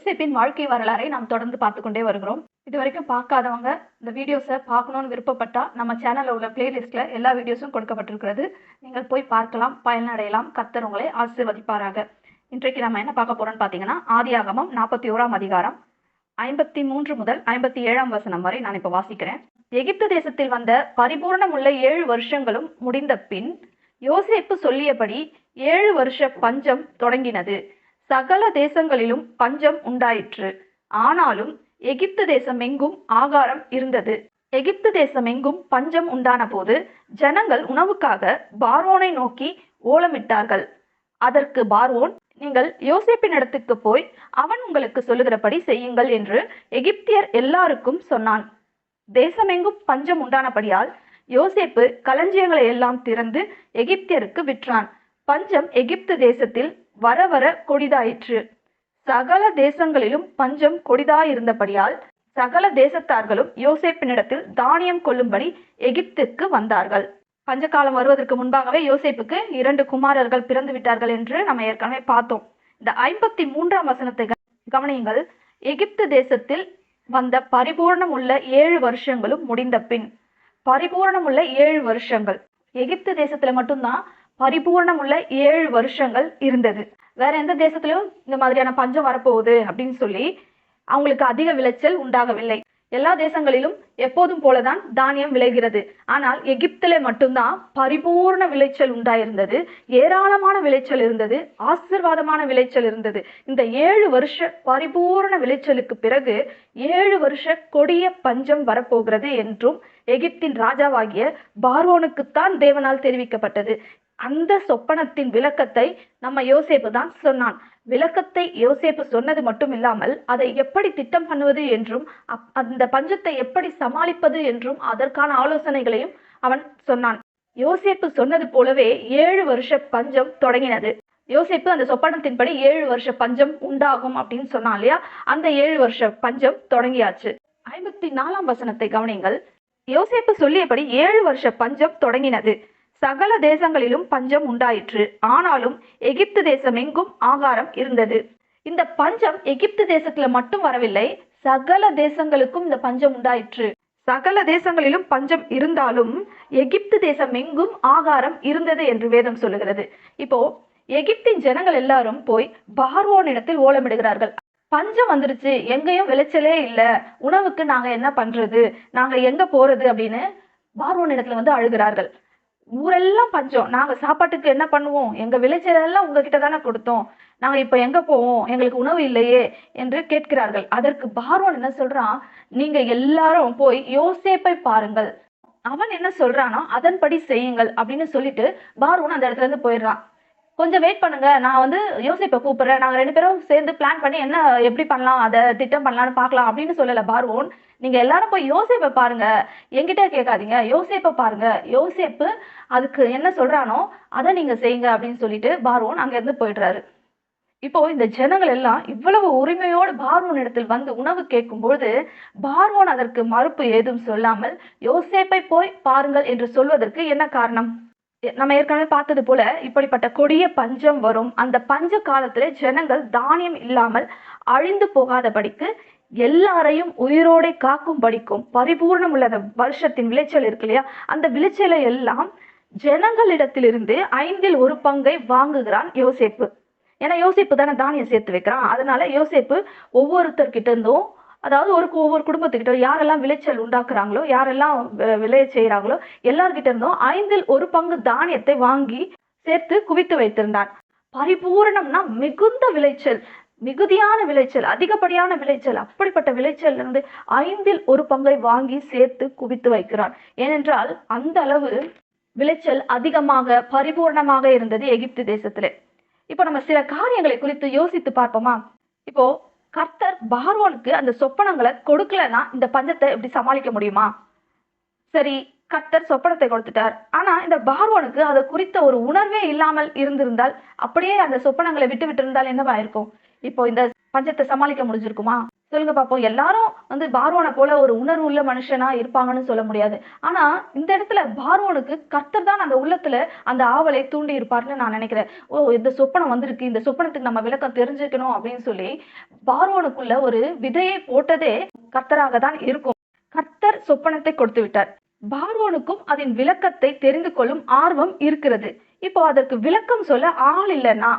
யோசிப்பின் வாழ்க்கை வரலாறை நாம் தொடர்ந்து பார்த்து கொண்டே வருகிறோம். இது வரைக்கும் பார்க்காதவங்க இந்த வீடியோஸை பார்க்கணும்னு விருப்பப்பட்டா நம்ம சேனலில் உள்ள பிளேலிஸ்ட்ல எல்லா வீடியோஸும் கொடுக்கப்பட்டிருக்கிறது. நீங்கள் போய் பார்க்கலாம் பயனடையலாம். கத்தர் உங்களை ஆசீர்வதிப்பாராக. இன்றைக்கு நம்ம என்ன பார்க்க போறோம்னு பார்த்தீங்கன்னா ஆதியாகமம் நாற்பத்தி ஓராம் அதிகாரம் ஐம்பத்தி மூன்று முதல் ஐம்பத்தி ஏழாம் வசனம் வரை நான் இப்போ வாசிக்கிறேன். எகிப்து தேசத்தில் வந்த பரிபூர்ணமுள்ள ஏழு வருஷங்களும் முடிந்த பின் யோசேப்பு சொல்லியபடி ஏழு வருஷ பஞ்சம் தொடங்கினது. சகல தேசங்களிலும் பஞ்சம் உண்டாயிற்று. ஆனாலும் எகிப்து தேசம் எங்கும் ஆகாரம் இருந்தது. எகிப்து தேசம் எங்கும் பஞ்சம் உண்டான போது ஜனங்கள் உணவுக்காக பார்வோனை நோக்கி ஓலமிட்டார்கள். அதற்கு பார்வோன் நீங்கள் யோசேப்பின் இடத்துக்கு போய் அவன் உங்களுக்கு சொல்லுகிறபடி செய்யுங்கள் என்று எகிப்தியர் எல்லாருக்கும் சொன்னான். தேசமெங்கும் பஞ்சம் உண்டானபடியால் யோசேப்பு களஞ்சியங்களை எல்லாம் திறந்து எகிப்தியருக்கு விற்றான். பஞ்சம் எகிப்து தேசத்தில் வர வர கொடிதாயிற்று. சகல தேசங்களிலும் பஞ்சம் கொடிதாயிருந்தபடியால் சகல தேசத்தார்களும் யோசேப்பினிடத்தில் தானியம் கொள்ளும்படி எகிப்துக்கு வந்தார்கள். பஞ்சகாலம் வருவதற்கு முன்பாகவே யோசேப்புக்கு இரண்டு குமாரர்கள் பிறந்து விட்டார்கள் என்று நம்ம ஏற்கனவே பார்த்தோம். இந்த ஐம்பத்தி மூன்றாம் வசனத்தை க- கவனியுங்கள். எகிப்து தேசத்தில் வந்த பரிபூர்ணம் உள்ள ஏழு வருஷங்களும் முடிந்த பின் பரிபூர்ணம் உள்ள ஏழு வருஷங்கள். எகிப்து தேசத்துல மட்டும்தான் பரிபூர்ணம் உள்ள ஏழு வருஷங்கள் இருந்தது. வேற எந்த தேசத்திலும் இந்த மாதிரியான பஞ்சம் வரப்போகுது அப்படின்னு சொல்லி அவங்களுக்கு அதிக விளைச்சல் உண்டாகவில்லை. எல்லா தேசங்களிலும் எப்போதும் போலதான் தானியம் விளைகிறது. ஆனால் எகிப்திலே மட்டும்தான் பரிபூர்ண விளைச்சல் உண்டாயிருந்தது. ஏராளமான விளைச்சல் இருந்தது. ஆசீர்வாதமான விளைச்சல் இருந்தது. இந்த ஏழு வருஷ பரிபூர்ண விளைச்சலுக்கு பிறகு ஏழு வருஷ கொடிய பஞ்சம் வரப்போகிறது என்றும் எகிப்தின் ராஜாவாகிய பார்வோனுக்குத்தான் தேவனால் தெரிவிக்கப்பட்டது. அந்த சொப்பனத்தின் விளக்கத்தை நம்ம யோசேப்பு தான் சொன்னான். விளக்கத்தை யோசேப்பு சொன்னது மட்டும் இல்லாமல் அதை எப்படி திட்டம் பண்ணுவது என்றும் அப்- அந்த பஞ்சத்தை எப்படி சமாளிப்பது என்றும் அதற்கான ஆலோசனைகளையும் அவன் சொன்னான். யோசேப்பு சொன்னது போலவே ஏழு வருஷ பஞ்சம் தொடங்கினது. யோசேப்பு அந்த சொப்பனத்தின்படி ஏழு வருஷ பஞ்சம் உண்டாகும் அப்படின்னு சொன்னான் இல்லையா? அந்த ஏழு வருஷ பஞ்சம் தொடங்கியாச்சு. ஐம்பத்தி நாலாம் வசனத்தை கவனிங்கள் யோசேப்பு சொல்லியபடி ஏழு வருஷ பஞ்சம் தொடங்கினது. சகல தேசங்களிலும் பஞ்சம் உண்டாயிற்று. ஆனாலும் எகிப்து தேசம் எங்கும் ஆகாரம் இருந்தது. இந்த பஞ்சம் எகிப்து தேசத்துல மட்டும் வரவில்லை சகல தேசங்களுக்கும் இந்த பஞ்சம் உண்டாயிற்று. சகல தேசங்களிலும் பஞ்சம் இருந்தாலும் எகிப்து தேசம் எங்கும் ஆகாரம் இருந்தது என்று வேதம் சொல்லுகிறது. இப்போ எகிப்தின் ஜனங்கள் எல்லாரும் போய் பார்வோனிடத்தில் ஓலமிடுகிறார்கள். பஞ்சம் வந்துருச்சு எங்கேயும் விளைச்சலே இல்ல. உணவுக்கு நாங்க என்ன பண்றது? நாங்க எங்க போறது? அப்படின்னு பார்வோன் இடத்துல வந்து அழுகிறார்கள். ஊரெல்லாம் பஞ்சம். நாங்க சாப்பாட்டுக்கு என்ன பண்ணுவோம்? எங்க விளைச்சல் எல்லாம் உங்ககிட்ட தானே கொடுத்தோம். நாங்க இப்ப எங்க போவோம்? எங்களுக்கு உணவு இல்லையே என்று கேட்கிறார்கள். அதற்கு பார்வோன் என்ன சொல்றான்? நீங்க எல்லாரும் போய் யோசேப்பை பாருங்கள். அவன் என்ன சொல்றானோ அதன்படி செய்யுங்கள் அப்படின்னு சொல்லிட்டு பார்வோன் அந்த இடத்துல இருந்து போயிடுறான். கொஞ்சம் வெயிட் பண்ணுங்க. நான் வந்து யோசிப்பை கூப்பிடுறேன். நாங்கள் ரெண்டு பேரும் சேர்ந்து பிளான் பண்ணி என்ன எப்படி பண்ணலாம் அதை திட்டம் பண்ணலாம்னு பார்க்கலாம் அப்படின்னு சொல்லலை பார்வோன். நீங்க எல்லாரும் போய் யோசேப்பை பாருங்க. என்கிட்ட கேட்காதீங்க. யோசேப்பை பாருங்க. யோசேப்பு அதுக்கு என்ன சொல்றானோ அதை நீங்க செய்யுங்க அப்படின்னு சொல்லிட்டு பார்வோன் அங்கேருந்து போயிடுறாரு. இப்போ இந்த ஜனங்கள் எல்லாம் இவ்வளவு உரிமையோடு பார்வோன் இடத்தில் வந்து உணவு கேட்கும்போது பார்வோன் அதற்கு மறுப்பு ஏதும் சொல்லாமல் யோசேப்பை போய் பாருங்கள் என்று சொல்வதற்கு என்ன காரணம்? நம்ம ஏற்கனவே பார்த்தது போல இப்படிப்பட்ட கொடிய பஞ்சம் வரும். அந்த பஞ்ச காலத்துல ஜனங்கள் தானியம் இல்லாமல் அழிந்து போகாதபடிக்கு எல்லாரையும் உயிரோட காக்கும் படிக்கும் பரிபூர்ணம் உள்ள அந்த வருஷத்தின் விளைச்சல் இருக்கு இல்லையா? அந்த விளைச்சலை எல்லாம் ஜனங்களிடத்திலிருந்து ஐந்தில் ஒரு பங்கை வாங்குகிறான் யோசேப்பு. ஏன்னா யோசேப்பு தானே தானியம் சேர்த்து வைக்கிறான். அதனால யோசேப்பு ஒவ்வொருத்தர்கிட்ட இருந்தும் அதாவது ஒரு ஒவ்வொரு குடும்பத்துக்கிட்ட யாரெல்லாம் விளைச்சல் உண்டாக்குறாங்களோ யாரெல்லாம் விளைய செய்கிறாங்களோ எல்லார்கிட்ட இருந்தும் ஐந்தில் ஒரு பங்கு தானியத்தை வாங்கி சேர்த்து குவித்து வைத்திருந்தான். பரிபூரணம்னா மிகுந்த விளைச்சல் மிகுதியான விளைச்சல் அதிகப்படியான விளைச்சல் அப்படிப்பட்ட விளைச்சல் இருந்து ஐந்தில் ஒரு பங்கை வாங்கி சேர்த்து குவித்து வைக்கிறான். ஏனென்றால் அந்த அளவு விளைச்சல் அதிகமாக பரிபூர்ணமாக இருந்தது எகிப்து தேசத்திலே. இப்போ நம்ம சில காரியங்களை குறித்து யோசித்து பார்ப்போமா? இப்போ கர்த்தர் பார்வோனுக்கு அந்த சொப்பனங்களை கொடுக்கலன்னா இந்த பஞ்சத்தை எப்படி சமாளிக்க முடியுமா? சரி கர்த்தர் சொப்பனத்தை கொடுத்துட்டார். ஆனா இந்த பார்வோனுக்கு அதை குறித்த ஒரு உணர்வே இல்லாமல் இருந்திருந்தால் அப்படியே அந்த சொப்பனங்களை விட்டு விட்டு இருந்தால் என்னவா இருக்கும் இப்போ இந்த பஞ்சத்தை சமாளிக்க முடிஞ்சிருக்குமா? சொல்லுங்க பாப்போம். எல்லாரும் வந்து பார்வோனை போல ஒரு உணர்வு உள்ள மனுஷனா இருப்பாங்கன்னு சொல்ல முடியாது. ஆனா இந்த இடத்துல பார்வோனுக்கு கர்த்தர் தான் அந்த உள்ளத்துல அந்த ஆவலை தூண்டி இருப்பார்னு நான் நினைக்கிறேன். ஓ இந்த சொப்பனம் வந்திருக்கு. இந்த சொப்பனத்துக்கு நம்ம விளக்கம் தெரிஞ்சுக்கணும் அப்படின்னு சொல்லி பார்வோனுக்குள்ள ஒரு விதையை போட்டதே கர்த்தராக தான் இருக்கும். கர்த்தர் சொப்பனத்தை கொடுத்து விட்டார். பார்வோனுக்கும் அதன் விளக்கத்தை தெரிந்து கொள்ளும் ஆர்வம் இருக்கிறது. இப்போ அதற்கு விளக்கம் சொல்ல ஆள் இல்லைன்னா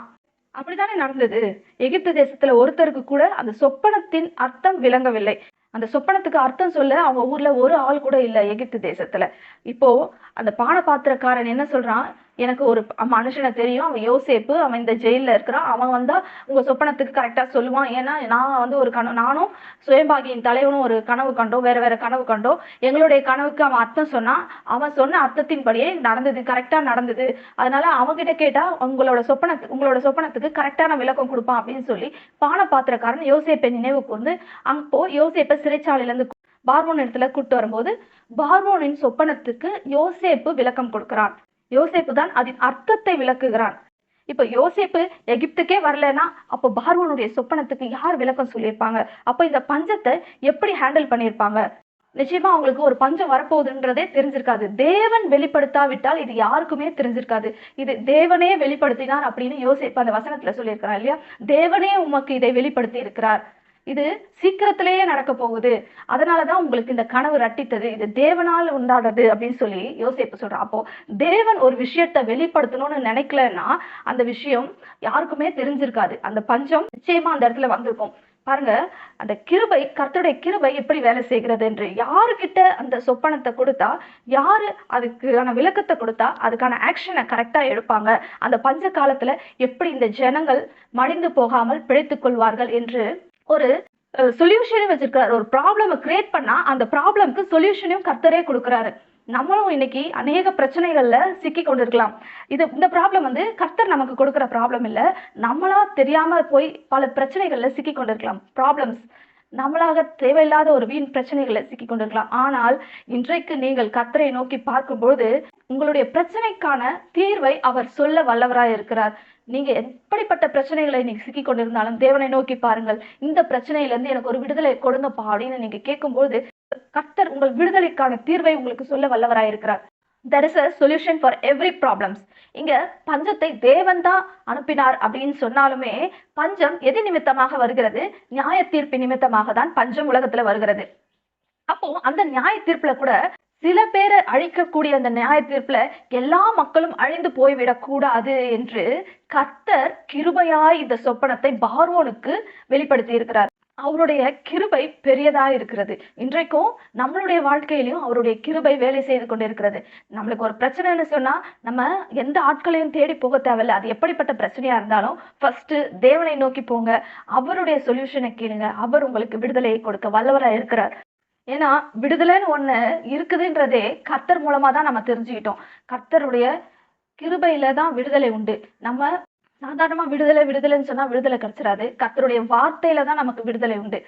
அப்படித்தானே நடந்தது? எகிப்து தேசத்துல ஒருத்தருக்கு கூட அந்த சொப்பனத்தின் அர்த்தம் விளங்கவில்லை. அந்த சொப்பனத்துக்கு அர்த்தம் சொல்ல அவங்க ஊர்ல ஒரு ஆள் கூட இல்ல எகிப்து தேசத்துல. இப்போ அந்த பான பாத்திரக்காரன் என்ன சொல்றான்? எனக்கு ஒரு மனுஷனை தெரியும் அவன் யோசேப்பு அவன் இந்த ஜெயிலில் இருக்கிறான். அவன் வந்தா உங்க சொப்பனத்துக்கு கரெக்டாக சொல்லுவான். ஏன்னா நான் வந்து ஒரு கனவு நானும் சுயம்பாகியின் தலைவனும் ஒரு கனவு கண்டோம் வேற வேற கனவு கண்டோம் எங்களுடைய கனவுக்கு அவன் அர்த்தம் சொன்னான் அவன் சொன்ன அர்த்தத்தின்படியே நடந்தது கரெக்டாக நடந்தது. அதனால அவன்கிட்ட கேட்டா உங்களோட சொப்பனத்துக்கு உங்களோட சொப்பனத்துக்கு கரெக்டான விளக்கம் கொடுப்பான் அப்படின்னு சொல்லி பான பாத்திரக்காரன் யோசேப்பை நினைவு கூர்ந்து அப்போ யோசேப்பை சிறைச்சாலையிலேருந்து பார்மோன் இடத்துல கூட்டு வரும்போது பார்மோனின் சொப்பனத்துக்கு யோசேப்பு விளக்கம் கொடுக்கிறான். யோசேப்பு தான் அதன் அர்த்தத்தை விளக்குகிறான். இப்ப யோசேப்பு எகிப்துக்கே வரலன்னா அப்போ பார்வனுடைய சொப்பனத்துக்கு யார் விளக்கம் சொல்லியிருப்பாங்க? அப்ப இந்த பஞ்சத்தை எப்படி ஹேண்டில் பண்ணியிருப்பாங்க? நிச்சயமா அவங்களுக்கு ஒரு பஞ்சம் வரப்போகுதுன்றதே தெரிஞ்சிருக்காது. தேவன் வெளிப்படுத்தாவிட்டால் இது யாருக்குமே தெரிஞ்சிருக்காது. இது தேவனே வெளிப்படுத்தினார் அப்படின்னு யோசிப்பு அந்த வசனத்துல சொல்லியிருக்கிறார் இல்லையா? தேவனே உமக்கு இதை வெளிப்படுத்தி இருக்கிறார். இது சீக்கிரத்திலேயே நடக்க போகுது. அதனாலதான் உங்களுக்கு இந்த கனவு ரட்டித்தது. இது தேவனால் உண்டானது அப்படின்னு சொல்லி யோசிப்பு சொல்றான். அப்போ தேவன் ஒரு விஷயத்தை வெளிப்படுத்தணும்னு நினைக்கலன்னா அந்த விஷயம் யாருக்குமே தெரிஞ்சிருக்காது. அந்த பஞ்சம் நிச்சயமா அந்த இடத்துல வந்திருக்கும். பாருங்க அந்த கிருபை கர்த்தருடைய கிருபை எப்படி வேலை செய்கிறது என்று. யாருக்கிட்ட அந்த சொப்பனத்தை கொடுத்தா யாரு அதுக்கான விளக்கத்தை கொடுத்தா அதுக்கான ஆக்ஷனை கரெக்டா எடுப்பாங்க. அந்த பஞ்ச காலத்துல எப்படி இந்த ஜனங்கள் மடிந்து போகாமல் பிழைத்துக் கொள்வார்கள் என்று ஒரு சொல்யூஷனையும் வச்சிருக்கிறாரு. ஒரு ப்ராப்ளமை கிரியேட் பண்ணா அந்த ப்ராப்ளம்க்கு சொல்யூஷனையும் கர்த்தரே கொடுக்குறாரு. நம்மளும் இன்னைக்கு அநேக பிரச்சனைகள்ல சிக்கி கொண்டிருக்கலாம். இது இந்த ப்ராப்ளம் வந்து கர்த்தர் நமக்கு கொடுக்குற ப்ராப்ளம் இல்ல. நம்மளா தெரியாம போய் பல பிரச்சனைகள்ல சிக்கி கொண்டிருக்கலாம். ப்ராப்ளம்ஸ் நம்மளாக தேவையில்லாத ஒரு வீண் பிரச்சனைகளை சிக்கி கொண்டிருக்கலாம். ஆனால் இன்றைக்கு நீங்கள் கர்த்தரை நோக்கி பார்க்கும்போது உங்களுடைய பிரச்சனைக்கான தீர்வை அவர் சொல்ல வல்லவராய் இருக்கிறார் நீங்க எப்படிப்பட்ட பிரச்சனைகளை நீங்க சிக்கி கொண்டிருந்தாலும் தேவனை நோக்கி பாருங்கள். இந்த பிரச்சனையில இருந்து எனக்கு ஒரு விடுதலை கொடுங்கப்பா அப்படின்னு நீங்க கேட்கும்போது கர்த்தர் உங்கள் விடுதலைக்கான தீர்வை உங்களுக்கு சொல்ல வல்லவராய் இருக்கிறார். There is a solution for every problems இங்க பஞ்சத்தை தேவன் தான் அனுப்பினார் அப்படின்னு சொன்னாலுமே பஞ்சம் எது நிமித்தமாக வருகிறது. நியாய தீர்ப்பு நிமித்தமாக தான் பஞ்சம் உலகத்துல வருகிறது. அப்போ அந்த நியாய தீர்ப்புல கூட சில பேரை அழிக்கக்கூடிய அந்த நியாய தீர்ப்புல எல்லா மக்களும் அழிந்து போய்விடக் கூடாது என்று கர்த்தர் கிருபையாய் இந்த சொப்பனத்தை பார்வோனுக்கு வெளிப்படுத்தி இருக்கிறார். அவருடைய கிருபை பெரியதா இருக்கிறது. இன்றைக்கும் நம்மளுடைய வாழ்க்கையிலும் அவருடைய கிருபை வேலை செய்து கொண்டிருக்கிறது. நம்மளுக்கு ஒரு பிரச்சனைன்னு சொன்னா நம்ம எந்த ஆட்களையும் தேடி போக தேவையில்ல. அது எப்படிப்பட்ட பிரச்சனையா இருந்தாலும் ஃபர்ஸ்ட் தேவனை நோக்கி போங்க. அவருடைய சொல்யூஷனை கேளுங்க. அவர் உங்களுக்கு விடுதலையை கொடுக்க வல்லவரா இருக்கிறார். ஏன்னா விடுதலைன்னு ஒண்ணு இருக்குதுன்றதே கர்த்தர் மூலமா தான் நம்ம தெரிஞ்சுக்கிட்டோம். கர்த்தருடைய கிருபையில தான் விடுதலை உண்டு. நம்ம சாதாரணமா விடுதலை விடுதலைன்னு சொன்னா விடுதலை கிடைச்சிடாது கத்தருடைய வார்த்தையில தான் நமக்கு விடுதலை உண்டு.